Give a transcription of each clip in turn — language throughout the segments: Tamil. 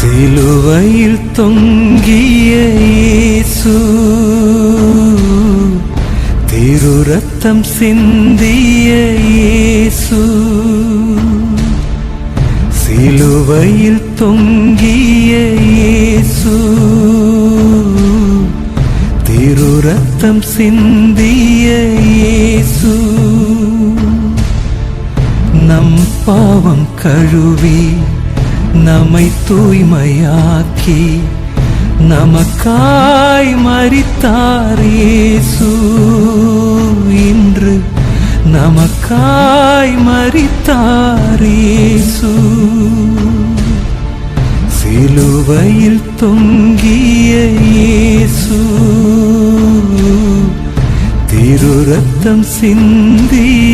சிலுவையில் தொங்கிய இயேசு. திருரத்தம் சிந்திய இயேசு. சிலுவையில் தொங்கிய இயேசு. திருரத்தம் சிந்திய இயேசு. நம் பாவம் கழுவி நம்மை தூய்மையாக்கி நமக்காய் மரித்தார் இயேசு. இன்று நமக்காய் மரித்தார் இயேசு. சிலுவையில் தொங்கிய இயேசு. திருரத்தம் சிந்திய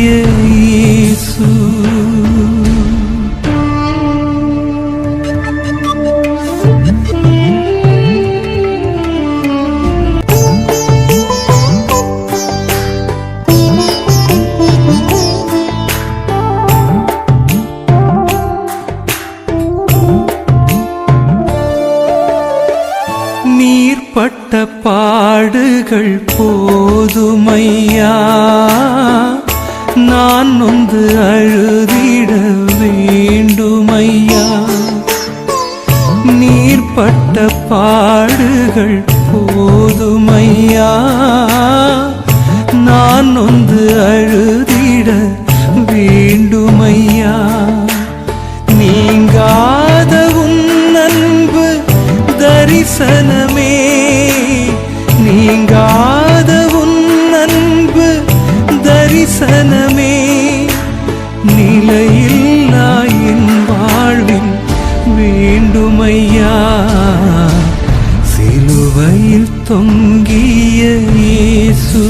நீர் பட்ட பாடுகள் போதுமையா? நான் நொந்து அழுதிட வேண்டுமையா? நீர் பட்ட பாடுகள் போதுமையா? நான் நொந்து அழு தரிசனமே நிலையில்லா என் வாழ்வின் வேண்டுமையா? சிலுவையில் தொங்கிய இயேசு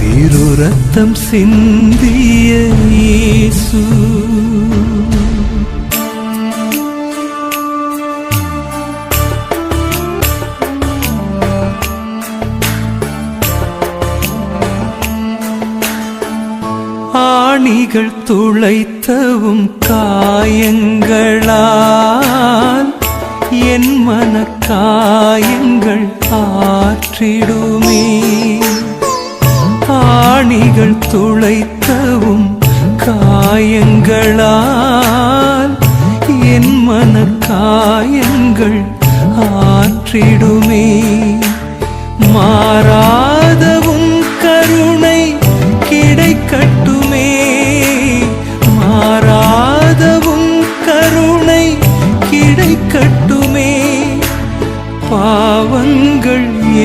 திருரத்தம் சிந்திய ஆணிகள் துளைத்தவும் காயங்களால் என் மன காயங்கள் ஆற்றிடுமே. ஆணிகள் துளைத்தவும் காயங்களால் என் மன காயங்கள் ஆற்றிடுமே.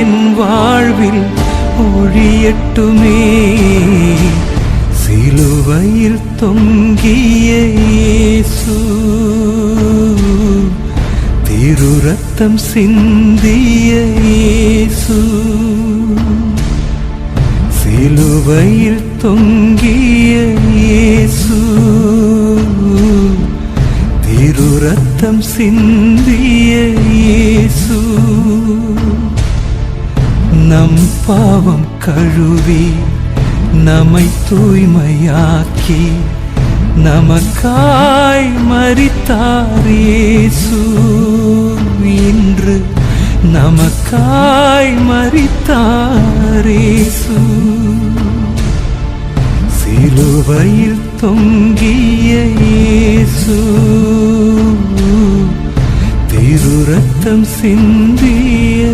என் வாழ்வில் ஒழியட்டுமே. சிலுவையில் தொங்கிய இயேசு திருரத்தம் சிந்திய இயேசு சிலுவையில் தொங்கிய இயேசு திருரத்தம் சிந்திய இயேசு. நம் பாவம் கழுவி நம்மை தூய்மையாக்கி நமக்காய் மரித்தார் இயேசு. இன்று நமக்காய் மரித்தார் இயேசு. சிலுவையில் தொங்கிய இயேசு. திருரத்தம் சிந்திய